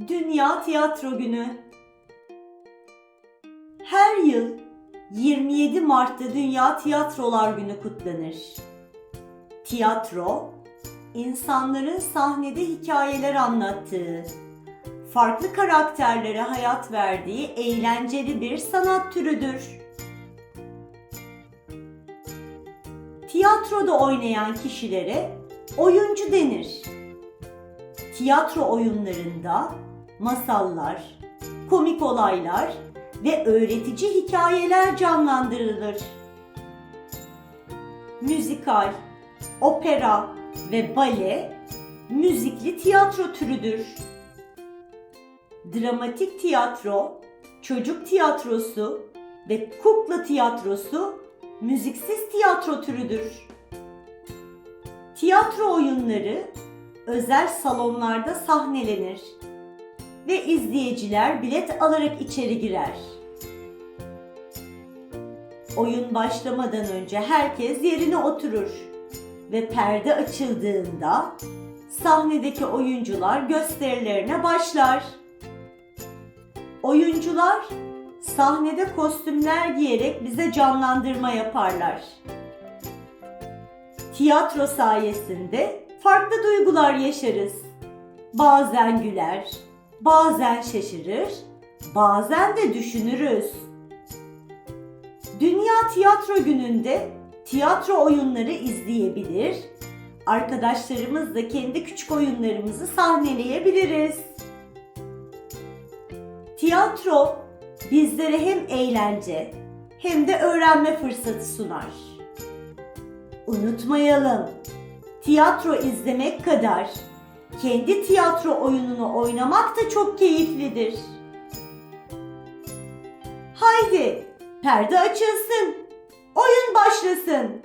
Dünya Tiyatro Günü. Her yıl 27 Mart'ta Dünya Tiyatrolar Günü kutlanır. Tiyatro, insanların sahnede hikayeler anlattığı, farklı karakterlere hayat verdiği eğlenceli bir sanat türüdür. Tiyatroda oynayan kişilere oyuncu denir. Tiyatro oyunlarında masallar, komik olaylar ve öğretici hikayeler canlandırılır. Müzikal, opera ve bale müzikli tiyatro türüdür. Dramatik tiyatro, çocuk tiyatrosu ve kukla tiyatrosu müziksiz tiyatro türüdür. Tiyatro oyunları özel salonlarda sahnelenir ve izleyiciler bilet alarak içeri girer. Oyun başlamadan önce herkes yerine oturur ve perde açıldığında sahnedeki oyuncular gösterilerine başlar. Oyuncular sahnede kostümler giyerek bize canlandırma yaparlar. Tiyatro sayesinde farklı duygular yaşarız. Bazen güler, bazen şaşırır, bazen de düşünürüz. Dünya Tiyatro Günü'nde tiyatro oyunları izleyebilir, arkadaşlarımızla kendi küçük oyunlarımızı sahneleyebiliriz. Tiyatro bizlere hem eğlence hem de öğrenme fırsatı sunar. Unutmayalım, tiyatro izlemek kadar kendi tiyatro oyununu oynamak da çok keyiflidir. Haydi, perde açılsın, oyun başlasın.